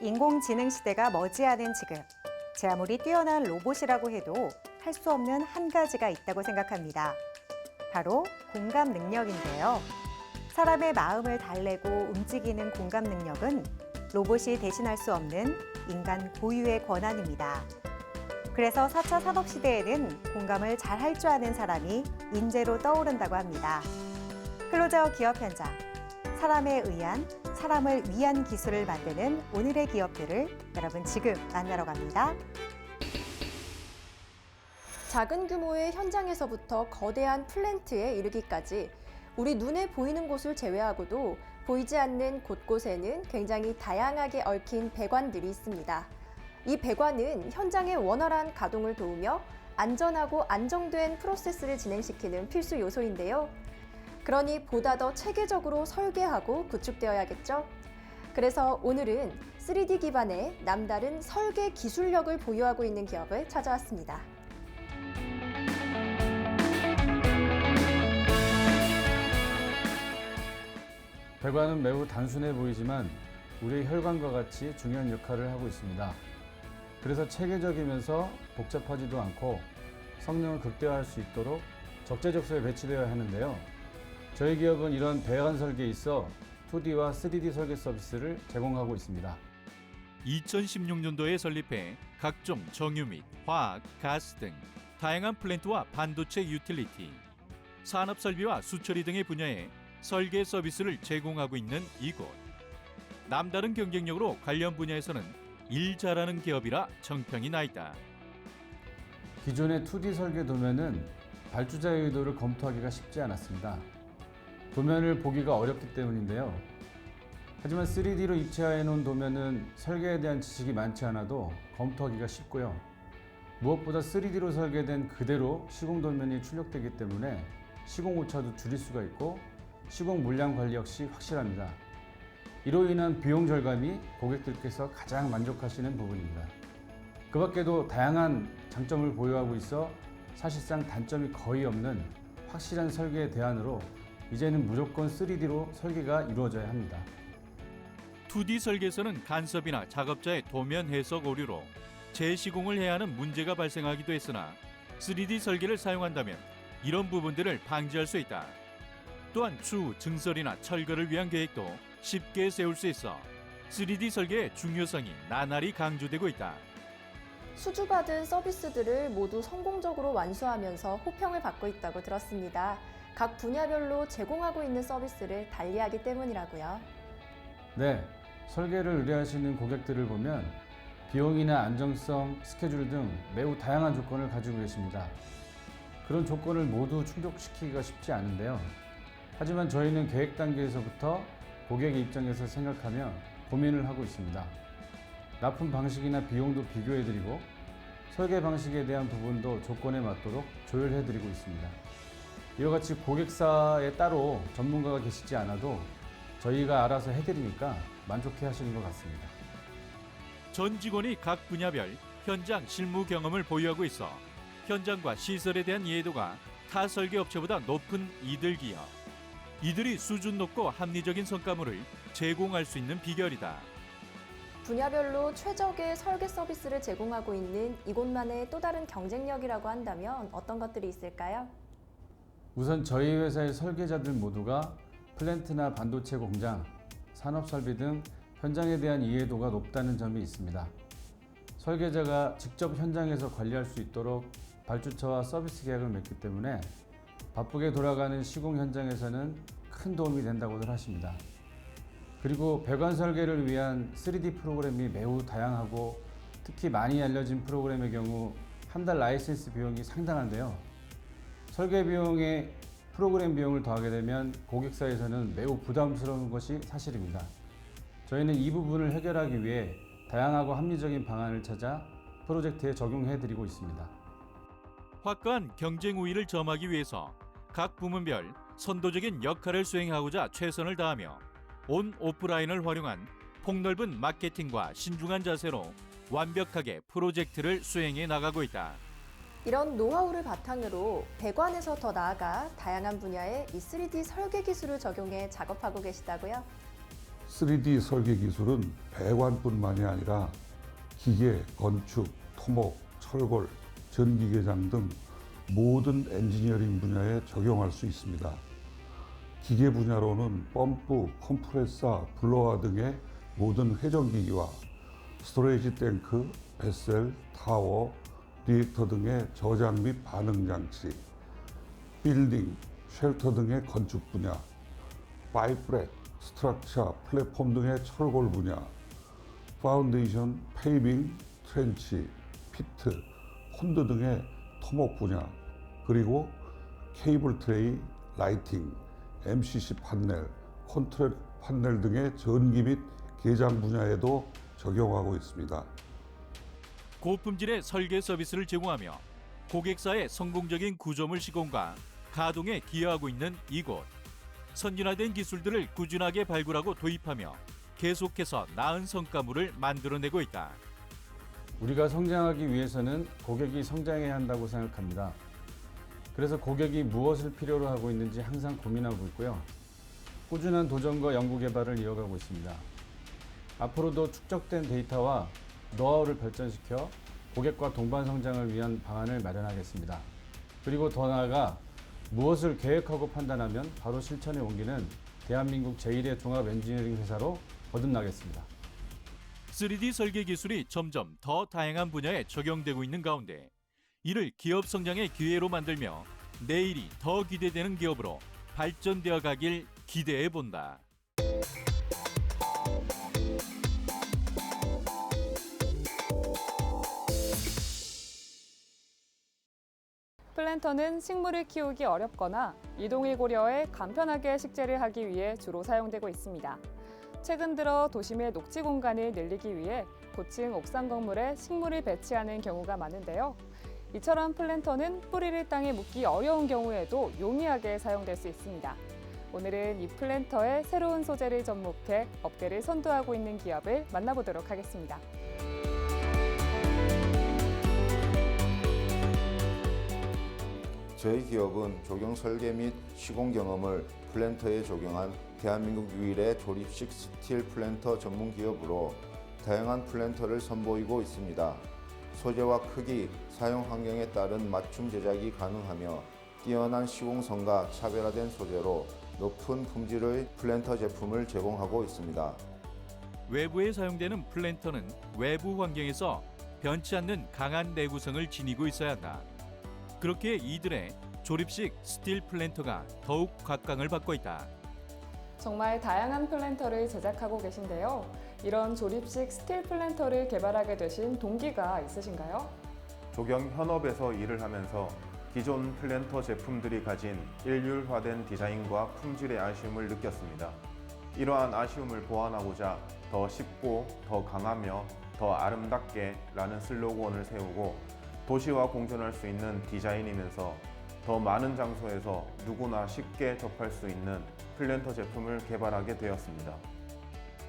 인공지능 시대가 머지않은 지금 제 아무리 뛰어난 로봇이라고 해도 할 수 없는 한 가지가 있다고 생각합니다. 바로 공감 능력인데요. 사람의 마음을 달래고 움직이는 공감 능력은 로봇이 대신할 수 없는 인간 고유의 권한입니다. 그래서 4차 산업 시대에는 공감을 잘 할 줄 아는 사람이 인재로 떠오른다고 합니다. 클로저 기업 현장. 사람에 의한, 사람을 위한 기술을 만드는 오늘의 기업들을 여러분 지금 만나러 갑니다. 작은 규모의 현장에서부터 거대한 플랜트에 이르기까지 우리 눈에 보이는 곳을 제외하고도 보이지 않는 곳곳에는 굉장히 다양하게 얽힌 배관들이 있습니다. 이 배관은 현장의 원활한 가동을 도우며 안전하고 안정된 프로세스를 진행시키는 필수 요소인데요. 그러니 보다 더 체계적으로 설계하고 구축되어야겠죠? 그래서 오늘은 3D 기반의 남다른 설계 기술력을 보유하고 있는 기업을 찾아왔습니다. 배관은 매우 단순해 보이지만 우리의 혈관과 같이 중요한 역할을 하고 있습니다. 그래서 체계적이면서 복잡하지도 않고 성능을 극대화할 수 있도록 적재적소에 배치되어야 하는데요. 저희 기업은 이런 배관 설계에 있어 2D와 3D 설계 서비스를 제공하고 있습니다. 2016년도에 설립해 각종 정유 및 화학, 가스 등 다양한 플랜트와 반도체 유틸리티, 산업 설비와 수처리 등의 분야에 설계 서비스를 제공하고 있는 이곳. 남다른 경쟁력으로 관련 분야에서는 일 잘하는 기업이라 정평이 나 있다. 기존의 2D 설계 도면은 발주자의 의도를 검토하기가 쉽지 않았습니다. 도면을 보기가 어렵기 때문인데요. 하지만 3D로 입체해 놓은 도면은 설계에 대한 지식이 많지 않아도 검토하기가 쉽고요. 무엇보다 3D로 설계된 그대로 시공 도면이 출력되기 때문에 시공 오차도 줄일 수가 있고 시공 물량 관리 역시 확실합니다. 이로 인한 비용 절감이 고객들께서 가장 만족하시는 부분입니다. 그 밖에도 다양한 장점을 보유하고 있어 사실상 단점이 거의 없는 확실한 설계의 대안으로 이제는 무조건 3D로 설계가 이루어져야 합니다. 2D 설계에서는 간섭이나 작업자의 도면 해석 오류로 재시공을 해야 하는 문제가 발생하기도 했으나 3D 설계를 사용한다면 이런 부분들을 방지할 수 있다. 또한 추후 증설이나 철거를 위한 계획도 쉽게 세울 수 있어 3D 설계의 중요성이 나날이 강조되고 있다. 수주받은 서비스들을 모두 성공적으로 완수하면서 호평을 받고 있다고 들었습니다. 각 분야별로 제공하고 있는 서비스를 달리하기 때문이라고요. 네, 설계를 의뢰하시는 고객들을 보면 비용이나 안정성, 스케줄 등 매우 다양한 조건을 가지고 계십니다. 그런 조건을 모두 충족시키기가 쉽지 않은데요. 하지만 저희는 계획 단계에서부터 고객의 입장에서 생각하며 고민을 하고 있습니다. 납품 방식이나 비용도 비교해드리고 설계 방식에 대한 부분도 조건에 맞도록 조율해드리고 있습니다. 이와 같이 고객사에 따로 전문가가 계시지 않아도 저희가 알아서 해드리니까 만족해 하시는 것 같습니다. 전 직원이 각 분야별 현장 실무 경험을 보유하고 있어 현장과 시설에 대한 이해도가 타 설계 업체보다 높은 이들 기업. 이들이 수준 높고 합리적인 성과물을 제공할 수 있는 비결이다. 분야별로 최적의 설계 서비스를 제공하고 있는 이곳만의 또 다른 경쟁력이라고 한다면 어떤 것들이 있을까요? 우선 저희 회사의 설계자들 모두가 플랜트나 반도체 공장, 산업 설비 등 현장에 대한 이해도가 높다는 점이 있습니다. 설계자가 직접 현장에서 관리할 수 있도록 발주처와 서비스 계약을 맺기 때문에 바쁘게 돌아가는 시공 현장에서는 큰 도움이 된다고들 하십니다. 그리고 배관 설계를 위한 3D 프로그램이 매우 다양하고 특히 많이 알려진 프로그램의 경우 한 달 라이센스 비용이 상당한데요. 설계 비용에 프로그램 비용을 더하게 되면 고객사에서는 매우 부담스러운 것이 사실입니다. 저희는 이 부분을 해결하기 위해 다양하고 합리적인 방안을 찾아 프로젝트에 적용해 드리고 있습니다. 확고한 경쟁 우위를 점하기 위해서 각 부문별 선도적인 역할을 수행하고자 최선을 다하며 온 오프라인을 활용한 폭넓은 마케팅과 신중한 자세로 완벽하게 프로젝트를 수행해 나가고 있다. 이런 노하우를 바탕으로 배관에서 더 나아가 다양한 분야의 이 3D 설계 기술을 적용해 작업하고 계시다고요? 3D 설계 기술은 배관뿐만이 아니라 기계, 건축, 토목, 철골, 전기계장 등 모든 엔지니어링 분야에 적용할 수 있습니다. 기계 분야로는 펌프, 컴프레서, 블로와 등의 모든 회전기기와 스토레이지 탱크, 베셀, 타워, 리액터 등의 저장 및 반응 장치, 빌딩, 쉘터 등의 건축 분야, 바이프렉, 스트럭처, 플랫폼 등의 철골 분야, 파운데이션, 페이빙, 트렌치, 피트, 콘드 등의 토목 분야, 그리고 케이블 트레이, 라이팅, MCC 판넬, 컨트롤 판넬 등의 전기 및 개장 분야에도 적용하고 있습니다. 고품질의 설계 서비스를 제공하며 고객사의 성공적인 구조물 시공과 가동에 기여하고 있는 이곳. 선진화된 기술들을 꾸준하게 발굴하고 도입하며 계속해서 나은 성과물을 만들어내고 있다. 우리가 성장하기 위해서는 고객이 성장해야 한다고 생각합니다. 그래서 고객이 무엇을 필요로 하고 있는지 항상 고민하고 있고요. 꾸준한 도전과 연구 개발을 이어가고 있습니다. 앞으로도 축적된 데이터와 노하우를 발전시켜 고객과 동반 성장을 위한 방안을 마련하겠습니다. 그리고 더 나아가 무엇을 계획하고 판단하면 바로 실천에 옮기는 대한민국 제1의 종합 엔지니어링 회사로 거듭나겠습니다. 3D 설계 기술이 점점 더 다양한 분야에 적용되고 있는 가운데 이를 기업 성장의 기회로 만들며 내일이 더 기대되는 기업으로 발전되어 가길 기대해 본다. 플랜터는 식물을 키우기 어렵거나 이동을 고려해 간편하게 식재를 하기 위해 주로 사용되고 있습니다. 최근 들어 도심의 녹지 공간을 늘리기 위해 고층 옥상 건물에 식물을 배치하는 경우가 많은데요. 이처럼 플랜터는 뿌리를 땅에 묻기 어려운 경우에도 용이하게 사용될 수 있습니다. 오늘은 이 플랜터의 새로운 소재를 접목해 업계를 선도하고 있는 기업을 만나보도록 하겠습니다. 저희 기업은 조경 설계 및 시공 경험을 플랜터에 적용한 대한민국 유일의 조립식 스틸 플랜터 전문 기업으로 다양한 플랜터를 선보이고 있습니다. 소재와 크기, 사용 환경에 따른 맞춤 제작이 가능하며 뛰어난 시공성과 차별화된 소재로 높은 품질의 플랜터 제품을 제공하고 있습니다. 외부에 사용되는 플랜터는 외부 환경에서 변치 않는 강한 내구성을 지니고 있어야 한다. 그렇게 이들의 조립식 스틸 플랜터가 더욱 각광을 받고 있다. 정말 다양한 플랜터를 제작하고 계신데요. 이런 조립식 스틸 플랜터를 개발하게 되신 동기가 있으신가요? 조경 현업에서 일을 하면서 기존 플랜터 제품들이 가진 일률화된 디자인과 품질의 아쉬움을 느꼈습니다. 이러한 아쉬움을 보완하고자 더 쉽고 더 강하며 더 아름답게 라는 슬로건을 세우고 도시와 공존할 수 있는 디자인이면서 더 많은 장소에서 누구나 쉽게 접할 수 있는 플랜터 제품을 개발하게 되었습니다.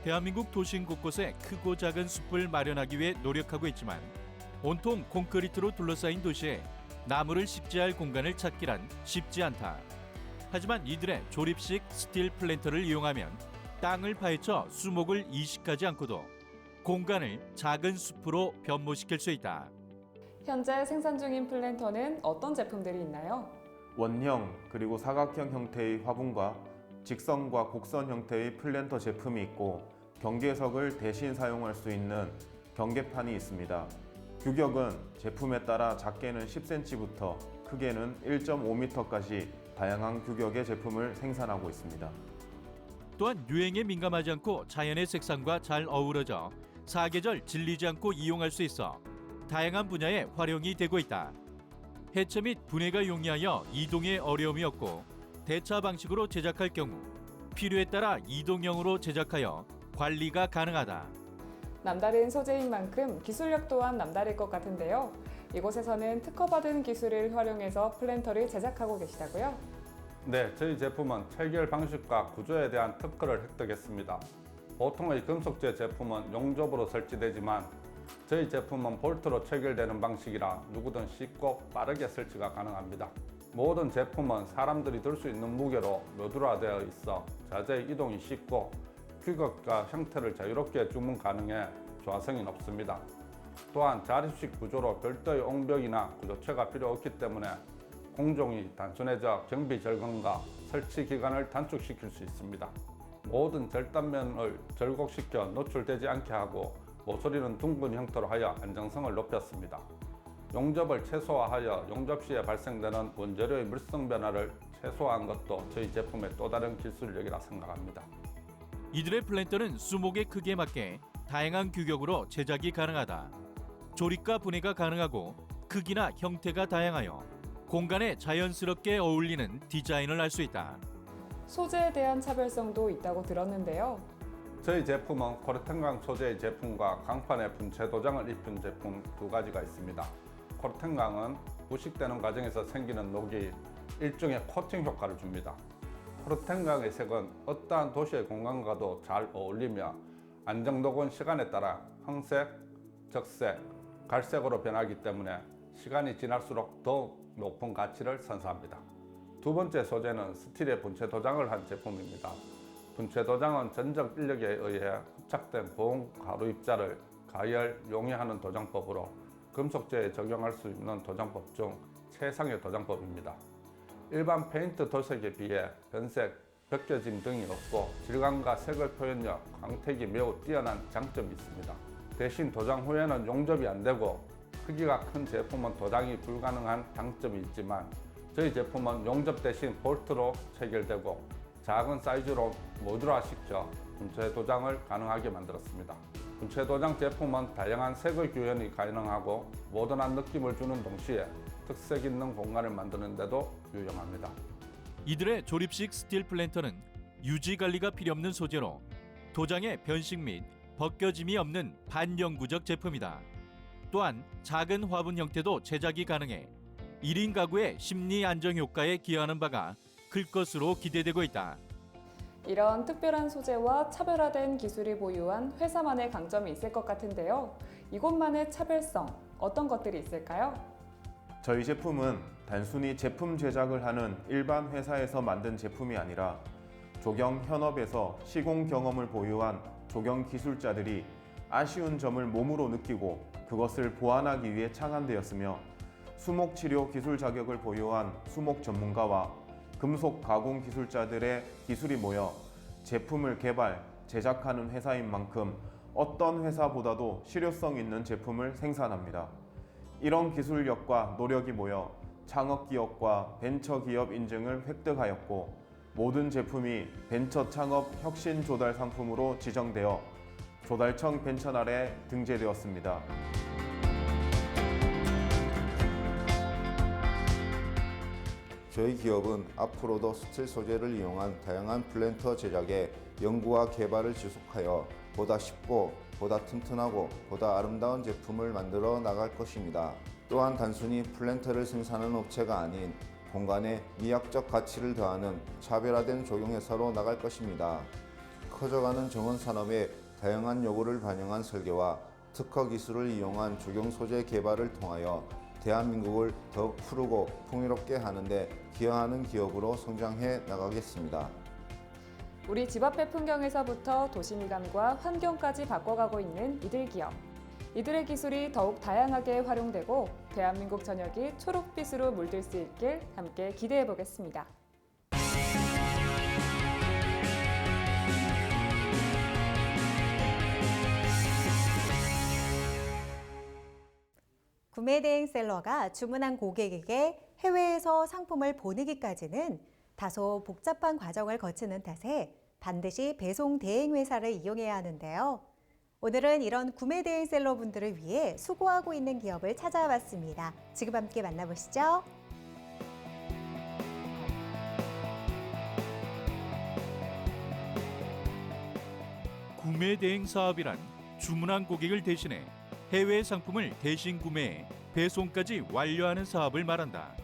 대한민국 도심 곳곳에 크고 작은 숲을 마련하기 위해 노력하고 있지만 온통 콘크리트로 둘러싸인 도시에 나무를 심지할 공간을 찾기란 쉽지 않다. 하지만 이들의 조립식 스틸 플랜터를 이용하면 땅을 파헤쳐 수목을 이식하지 않고도 공간을 작은 숲으로 변모시킬 수 있다. 현재 생산 중인 플랜터는 어떤 제품들이 있나요? 원형 그리고 사각형 형태의 화분과 직선과 곡선 형태의 플랜터 제품이 있고 경계석을 대신 사용할 수 있는 경계판이 있습니다. 규격은 제품에 따라 작게는 10cm부터 크게는 1.5m까지 다양한 규격의 제품을 생산하고 있습니다. 또한 유행에 민감하지 않고 자연의 색상과 잘 어우러져 사계절 질리지 않고 이용할 수 있어 다양한 분야에 활용이 되고 있다. 해체 및 분해가 용이하여 이동에 어려움이 없고 대차 방식으로 제작할 경우 필요에 따라 이동형으로 제작하여 관리가 가능하다. 남다른 소재인 만큼 기술력 또한 남다를 것 같은데요. 이곳에서는 특허받은 기술을 활용해서 플랜터를 제작하고 계시다고요? 네, 저희 제품은 체결 방식과 구조에 대한 특허를 획득했습니다. 보통의 금속재 제품은 용접으로 설치되지만 저희 제품은 볼트로 체결되는 방식이라 누구든 쉽고 빠르게 설치가 가능합니다. 모든 제품은 사람들이 들 수 있는 무게로 모듈화되어 있어 자재 이동이 쉽고 규격과 형태를 자유롭게 주문 가능해 조화성이 높습니다. 또한 자립식 구조로 별도의 옹벽이나 구조체가 필요 없기 때문에 공종이 단순해져 경비 절감과 설치 기간을 단축시킬 수 있습니다. 모든 절단면을 절곡시켜 노출되지 않게 하고 모서리는 둥근 형태로 하여 안정성을 높였습니다. 용접을 최소화하여 용접 시에 발생되는 원재료의 물성 변화를 최소화한 것도 저희 제품의 또 다른 기술력이라 생각합니다. 이들의 플랜터는 수목의 크기에 맞게 다양한 규격으로 제작이 가능하다. 조립과 분해가 가능하고 크기나 형태가 다양하여 공간에 자연스럽게 어울리는 디자인을 할 수 있다. 소재에 대한 차별성도 있다고 들었는데요. 저희 제품은 코르텐강 소재의 제품과 강판에 분체 도장을 입힌 제품 두 가지가 있습니다. 코르텐강은 부식되는 과정에서 생기는 녹이 일종의 코팅 효과를 줍니다. 코르텐강의 색은 어떠한 도시의 공간과도 잘 어울리며 안정독은 시간에 따라 황색, 적색, 갈색으로 변하기 때문에 시간이 지날수록 더욱 높은 가치를 선사합니다. 두 번째 소재는 스틸의 분체 도장을 한 제품입니다. 분체 도장은 전적 인력에 의해 흡착된 고온 가루 입자를 가열, 용해하는 도장법으로 금속재에 적용할 수 있는 도장법 중 최상의 도장법입니다. 일반 페인트 도색에 비해 변색, 벗겨짐 등이 없고 질감과 색을 표현력, 광택이 매우 뛰어난 장점이 있습니다. 대신 도장 후에는 용접이 안 되고 크기가 큰 제품은 도장이 불가능한 장점이 있지만 저희 제품은 용접 대신 볼트로 체결되고 작은 사이즈로 모듈화시켜 분체 도장을 가능하게 만들었습니다. 분체 도장 제품은 다양한 색의 구현이 가능하고 모던한 느낌을 주는 동시에 특색 있는 공간을 만드는 데도 유용합니다. 이들의 조립식 스틸 플랜터는 유지 관리가 필요 없는 소재로 도장의 변식 및 벗겨짐이 없는 반영구적 제품이다. 또한 작은 화분 형태도 제작이 가능해 1인 가구의 심리 안정 효과에 기여하는 바가 클 것으로 기대되고 있다. 이런 특별한 소재와 차별화된 기술이 보유한 회사만의 강점이 있을 것 같은데요. 이곳만의 차별성, 어떤 것들이 있을까요? 저희 제품은 단순히 제품 제작을 하는 일반 회사에서 만든 제품이 아니라 조경 현업에서 시공 경험을 보유한 조경 기술자들이 아쉬운 점을 몸으로 느끼고 그것을 보완하기 위해 창안되었으며 수목 치료 기술 자격을 보유한 수목 전문가와 금속 가공 기술자들의 기술이 모여 제품을 개발, 제작하는 회사인 만큼 어떤 회사보다도 실효성 있는 제품을 생산합니다. 이런 기술력과 노력이 모여 창업기업과 벤처기업 인증을 획득하였고 모든 제품이 벤처 창업 혁신 조달 상품으로 지정되어 조달청 벤처날에 등재되었습니다. 저희 기업은 앞으로도 스틸 소재를 이용한 다양한 플랜터 제작에 연구와 개발을 지속하여 보다 쉽고 보다 튼튼하고 보다 아름다운 제품을 만들어 나갈 것입니다. 또한 단순히 플랜터를 생산하는 업체가 아닌 공간에 미학적 가치를 더하는 차별화된 조경회사로 나갈 것입니다. 커져가는 정원 산업의 다양한 요구를 반영한 설계와 특허 기술을 이용한 조경 소재 개발을 통하여 대한민국을 더욱 푸르고 풍요롭게 하는데 기여하는 기업으로 성장해 나가겠습니다. 우리 집 앞의 풍경에서부터 도시미감과 환경까지 바꿔가고 있는 이들 기업. 이들의 기술이 더욱 다양하게 활용되고 대한민국 전역이 초록빛으로 물들 수 있길 함께 기대해 보겠습니다. 구매 대행 셀러가 주문한 고객에게 해외에서 상품을 보내기까지는 다소 복잡한 과정을 거치는 탓에 반드시 배송 대행 회사를 이용해야 하는데요. 오늘은 이런 구매 대행 셀러 분들을 위해 수고하고 있는 기업을 찾아봤습니다. 지금 함께 만나보시죠. 구매 대행 사업이란 주문한 고객을 대신해 해외 상품을 대신 구매해 배송까지 완료하는 사업을 말한다.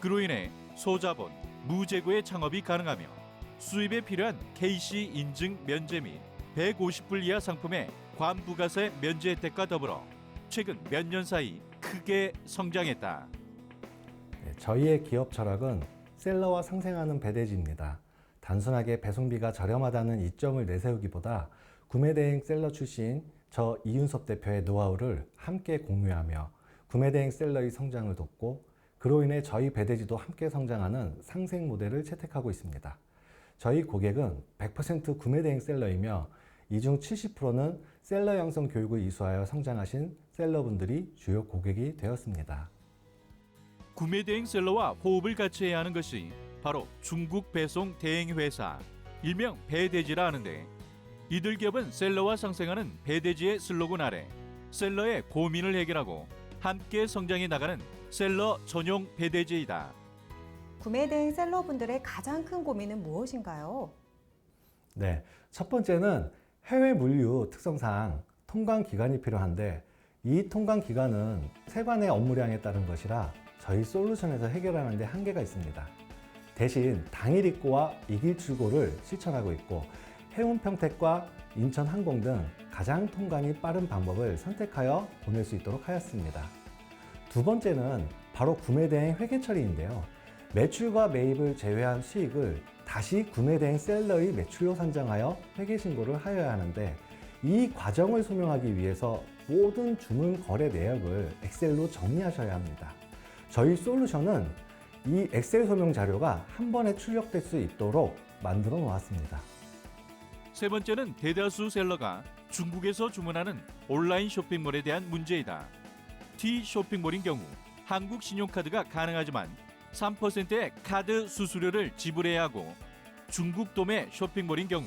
그로 인해 소자본, 무재고의 창업이 가능하며 수입에 필요한 KC 인증 면제 및 150불 이하 상품의 관부가세 면제 혜택과 더불어 최근 몇 년 사이 크게 성장했다. 네, 저희의 기업 철학은 셀러와 상생하는 배대지입니다. 단순하게 배송비가 저렴하다는 이점을 내세우기보다 구매 대행 셀러 출신 저 이윤섭 대표의 노하우를 함께 공유하며 구매대행 셀러의 성장을 돕고 그로 인해 저희 배대지도 함께 성장하는 상생 모델을 채택하고 있습니다. 저희 고객은 100% 구매대행 셀러이며 이 중 70%는 셀러 양성 교육을 이수하여 성장하신 셀러분들이 주요 고객이 되었습니다. 구매 대행 셀러와 호흡을 같이 해야 하는 것이 바로 중국 배송 대행 회사 일명 배대지라 하는데 이들 기업은 셀러와 상생하는 배대지의 슬로건 아래 셀러의 고민을 해결하고 함께 성장해 나가는 셀러 전용 배대지이다. 구매 대행 셀러분들의 가장 큰 고민은 무엇인가요? 네, 첫 번째는 해외 물류 특성상 통관 기간이 필요한데 이 통관 기간은 세관의 업무량에 따른 것이라 저희 솔루션에서 해결하는 데 한계가 있습니다. 대신 당일 입고와 이길 출고를 실천하고 있고 해운평택과 인천항공 등 가장 통관이 빠른 방법을 선택하여 보낼 수 있도록 하였습니다. 두 번째는 바로 구매 대행 회계 처리인데요. 매출과 매입을 제외한 수익을 다시 구매 대행 셀러의 매출로 산정하여 회계 신고를 하여야 하는데 이 과정을 소명하기 위해서 모든 주문 거래 내역을 엑셀로 정리하셔야 합니다. 저희 솔루션은 이 엑셀 소명 자료가 한 번에 출력될 수 있도록 만들어 놓았습니다. 세 번째는 대다수 셀러가 중국에서 주문하는 온라인 쇼핑몰에 대한 문제이다. T 쇼핑몰인 경우 한국 신용카드가 가능하지만 3%의 카드 수수료를 지불해야 하고 중국 도매 쇼핑몰인 경우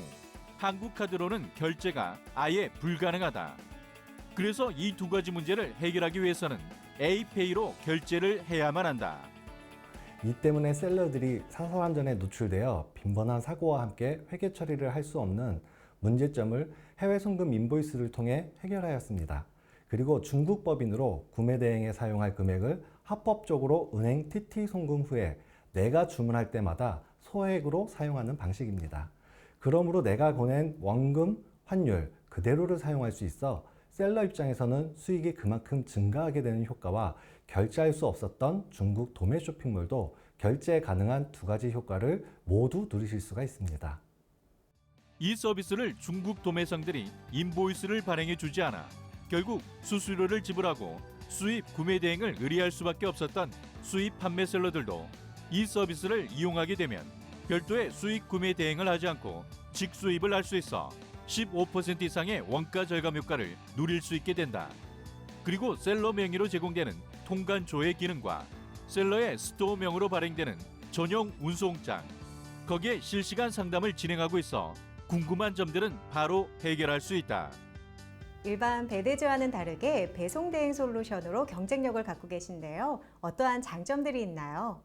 한국 카드로는 결제가 아예 불가능하다. 그래서 이 두 가지 문제를 해결하기 위해서는 A페이로 결제를 해야만 한다. 이 때문에 셀러들이 사서안전에 노출되어 빈번한 사고와 함께 회계 처리를 할 수 없는 문제점을 해외 송금 인보이스를 통해 해결하였습니다. 그리고 중국 법인으로 구매 대행에 사용할 금액을 합법적으로 은행 TT 송금 후에 내가 주문할 때마다 소액으로 사용하는 방식입니다. 그러므로 내가 보낸 원금, 환율 그대로를 사용할 수 있어 셀러 입장에서는 수익이 그만큼 증가하게 되는 효과와 결제할 수 없었던 중국 도매 쇼핑몰도 결제 가능한 두 가지 효과를 모두 누리실 수가 있습니다. 이 서비스를 중국 도매상들이 인보이스를 발행해 주지 않아 결국 수수료를 지불하고 수입 구매 대행을 의뢰할 수밖에 없었던 수입 판매 셀러들도 이 서비스를 이용하게 되면 별도의 수익 구매 대행을 하지 않고 직수입을 할 수 있어 15% 이상의 원가 절감 효과를 누릴 수 있게 된다. 그리고 셀러 명의로 제공되는 통관 조회 기능과 셀러의 스토어 명으로 발행되는 전용 운송장 거기에 실시간 상담을 진행하고 있어 궁금한 점들은 바로 해결할 수 있다. 일반 배대지와는 다르게 배송 대행 솔루션으로 경쟁력을 갖고 계신데요. 어떠한 장점들이 있나요?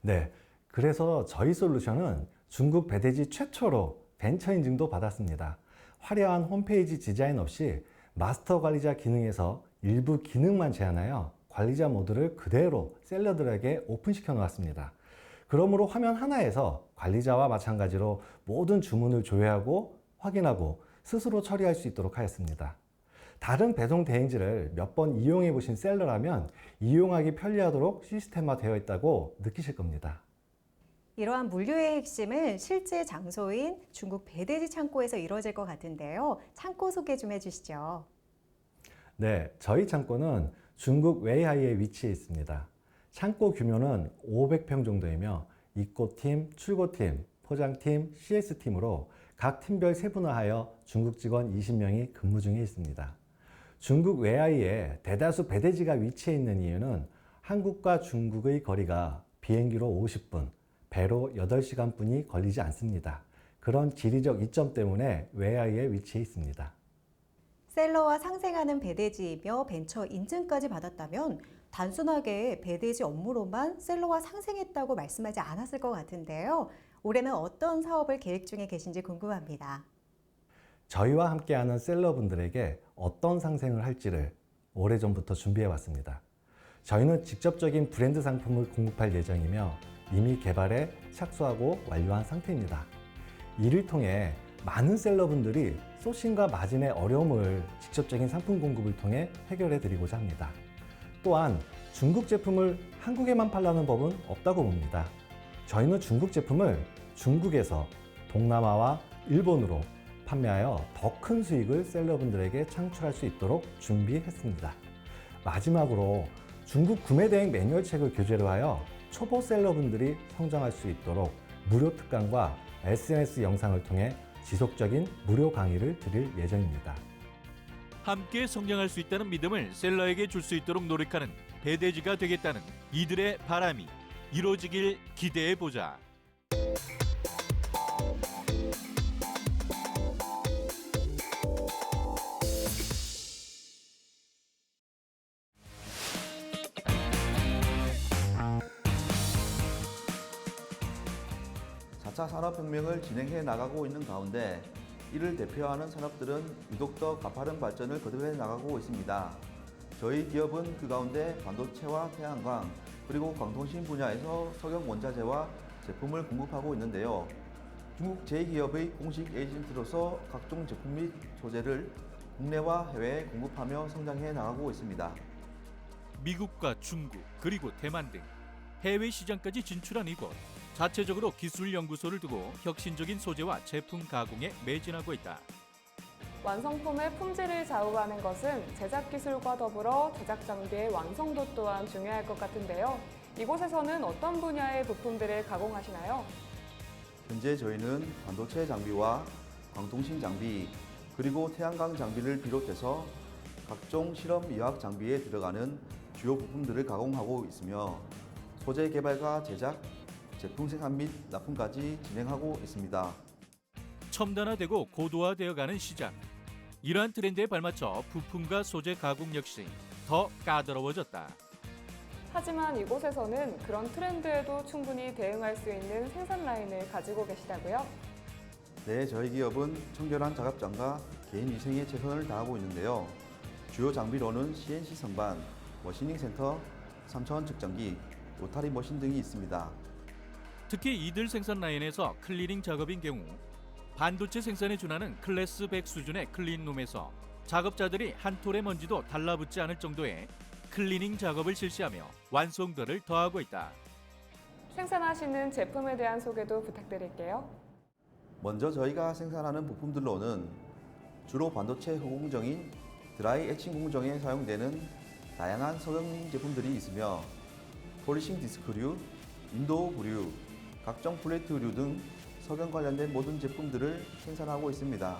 네. 그래서 저희 솔루션은 중국 배대지 최초로 벤처 인증도 받았습니다. 화려한 홈페이지 디자인 없이 마스터 관리자 기능에서 일부 기능만 제한하여 관리자 모드를 그대로 셀러들에게 오픈시켜 놓았습니다. 그러므로 화면 하나에서 관리자와 마찬가지로 모든 주문을 조회하고 확인하고 스스로 처리할 수 있도록 하였습니다. 다른 배송 대행지를 몇 번 이용해 보신 셀러라면 이용하기 편리하도록 시스템화 되어 있다고 느끼실 겁니다. 이러한 물류의 핵심은 실제 장소인 중국 배대지 창고에서 이루어질 것 같은데요. 창고 소개 좀 해주시죠. 네, 저희 창고는 중국 웨이하이에 위치해 있습니다. 창고 규모는 500평 정도이며 입고팀, 출고팀, 포장팀, CS팀으로 각 팀별 세분화하여 중국 직원 20명이 근무 중에 있습니다. 중국 외하이에 대다수 배대지가 위치해 있는 이유는 한국과 중국의 거리가 비행기로 50분, 배로 8시간뿐이 걸리지 않습니다. 그런 지리적 이점 때문에 외하이에 위치해 있습니다. 셀러와 상생하는 배대지이며 벤처 인증까지 받았다면 단순하게 배대지 업무로만 셀러와 상생했다고 말씀하지 않았을 것 같은데요. 올해는 어떤 사업을 계획 중에 계신지 궁금합니다. 저희와 함께하는 셀러분들에게 어떤 상생을 할지를 오래전부터 준비해 왔습니다. 저희는 직접적인 브랜드 상품을 공급할 예정이며 이미 개발에 착수하고 완료한 상태입니다. 이를 통해 많은 셀러분들이 소싱과 마진의 어려움을 직접적인 상품 공급을 통해 해결해 드리고자 합니다. 또한 중국 제품을 한국에만 팔라는 법은 없다고 봅니다. 저희는 중국 제품을 중국에서 동남아와 일본으로 판매하여 더 큰 수익을 셀러분들에게 창출할 수 있도록 준비했습니다. 마지막으로 중국 구매 대행 매뉴얼 책을 교재로 하여 초보 셀러분들이 성장할 수 있도록 무료 특강과 SNS 영상을 통해 지속적인 무료 강의를 드릴 예정입니다. 함께 성장할 수 있다는 믿음을 셀러에게 줄 수 있도록 노력하는 배대지가 되겠다는 이들의 바람이 이루어지길 기대해 보자. 4차 산업혁명을 진행해 나가고 있는 가운데 이를 대표하는 산업들은 유독 더 가파른 발전을 거듭해 나가고 있습니다. 저희 기업은 그 가운데 반도체와 태양광 그리고 광통신 분야에서 석영 원자재와 제품을 공급하고 있는데요. 중국 제2기업의 공식 에이전트로서 각종 제품 및 소재를 국내와 해외에 공급하며 성장해 나가고 있습니다. 미국과 중국 그리고 대만 등 해외 시장까지 진출한 이곳 자체적으로 기술 연구소를 두고 혁신적인 소재와 제품 가공에 매진하고 있다. 완성품의 품질을 좌우하는 것은 제작 기술과 더불어 제작 장비의 완성도 또한 중요할 것 같은데요. 이곳에서는 어떤 분야의 부품들을 가공하시나요? 현재 저희는 반도체 장비와 광통신 장비 그리고 태양광 장비를 비롯해서 각종 실험 의학 장비에 들어가는 주요 부품들을 가공하고 있으며 소재 개발과 제작, 제품 생산 및 납품까지 진행하고 있습니다. 첨단화되고 고도화되어가는 시장. 이러한 트렌드에 발맞춰 부품과 소재 가공 역시 더 까다로워졌다. 하지만 이곳에서는 그런 트렌드에도 충분히 대응할 수 있는 생산 라인을 가지고 계시다고요? 네, 저희 기업은 청결한 작업장과 개인 위생에 최선을 다하고 있는데요. 주요 장비로는 CNC 선반, 머시닝 센터, 3차원 측정기, 로타리 머신 등이 있습니다. 특히 이들 생산 라인에서 클리닝 작업인 경우 반도체 생산에 준하는 클래스 100 수준의 클린룸에서 작업자들이 한 톨의 먼지도 달라붙지 않을 정도의 클리닝 작업을 실시하며 완성도를 더하고 있다. 생산하시는 제품에 대한 소개도 부탁드릴게요. 먼저 저희가 생산하는 부품들로는 주로 반도체 허공정인 드라이 에칭 공정에 사용되는 다양한 석영 제품들이 있으며 폴리싱 디스크류, 인도어 부류, 각종 플레이트류 등 석영 관련된 모든 제품들을 생산하고 있습니다.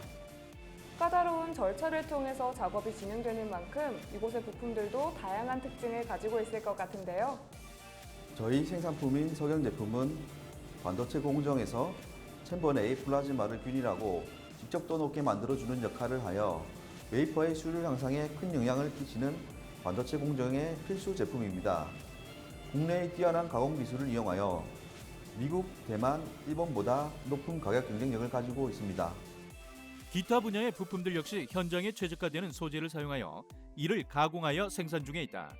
까다로운 절차를 통해서 작업이 진행되는 만큼 이곳의 부품들도 다양한 특징을 가지고 있을 것 같은데요. 저희 생산품인 석영 제품은 반도체 공정에서 챔버 내의 플라즈마를 균일하고 직접 더 높게 만들어주는 역할을 하여 웨이퍼의 수율 향상에 큰 영향을 끼치는 반도체 공정의 필수 제품입니다. 국내의 뛰어난 가공 기술을 이용하여 미국, 대만, 일본보다 높은 가격 경쟁력을 가지고 있습니다. 기타 분야의 부품들 역시 현장에 최적화되는 소재를 사용하여 이를 가공하여 생산 중에 있다.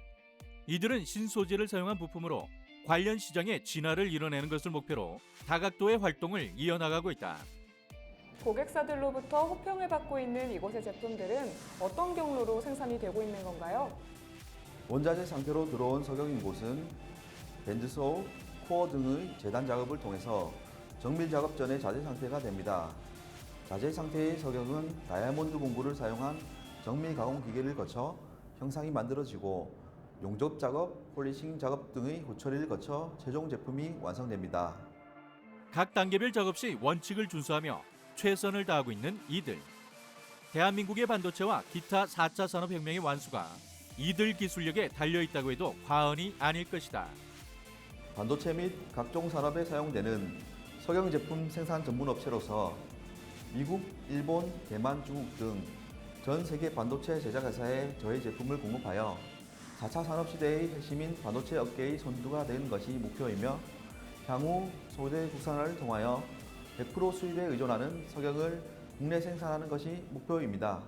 이들은 신소재를 사용한 부품으로 관련 시장의 진화를 이뤄내는 것을 목표로 다각도의 활동을 이어나가고 있다. 고객사들로부터 호평을 받고 있는 이곳의 제품들은 어떤 경로로 생산이 되고 있는 건가요? 원자재 상태로 들어온 석영인 곳은 밴드소, 코어 등의 재단 작업을 통해서 정밀 작업 전의 자재 상태가 됩니다. 자재 상태의 석영은 다이아몬드 공구를 사용한 정밀 가공 기계를 거쳐 형상이 만들어지고 용접 작업, 폴리싱 작업 등의 후처리를 거쳐 최종 제품이 완성됩니다. 각 단계별 작업 시 원칙을 준수하며 최선을 다하고 있는 이들. 대한민국의 반도체와 기타 4차 산업혁명의 완수가 이들 기술력에 달려 있다고 해도 과언이 아닐 것이다. 반도체 및 각종 산업에 사용되는 석영 제품 생산 전문 업체로서 미국, 일본, 대만, 중국 등 전 세계 반도체 제작 회사에 저희 제품을 공급하여 4차 산업 시대의 핵심인 반도체 업계의 선두가 되는 것이 목표이며 향후 소재 국산화를 통하여 100% 수입에 의존하는 석영을 국내 생산하는 것이 목표입니다.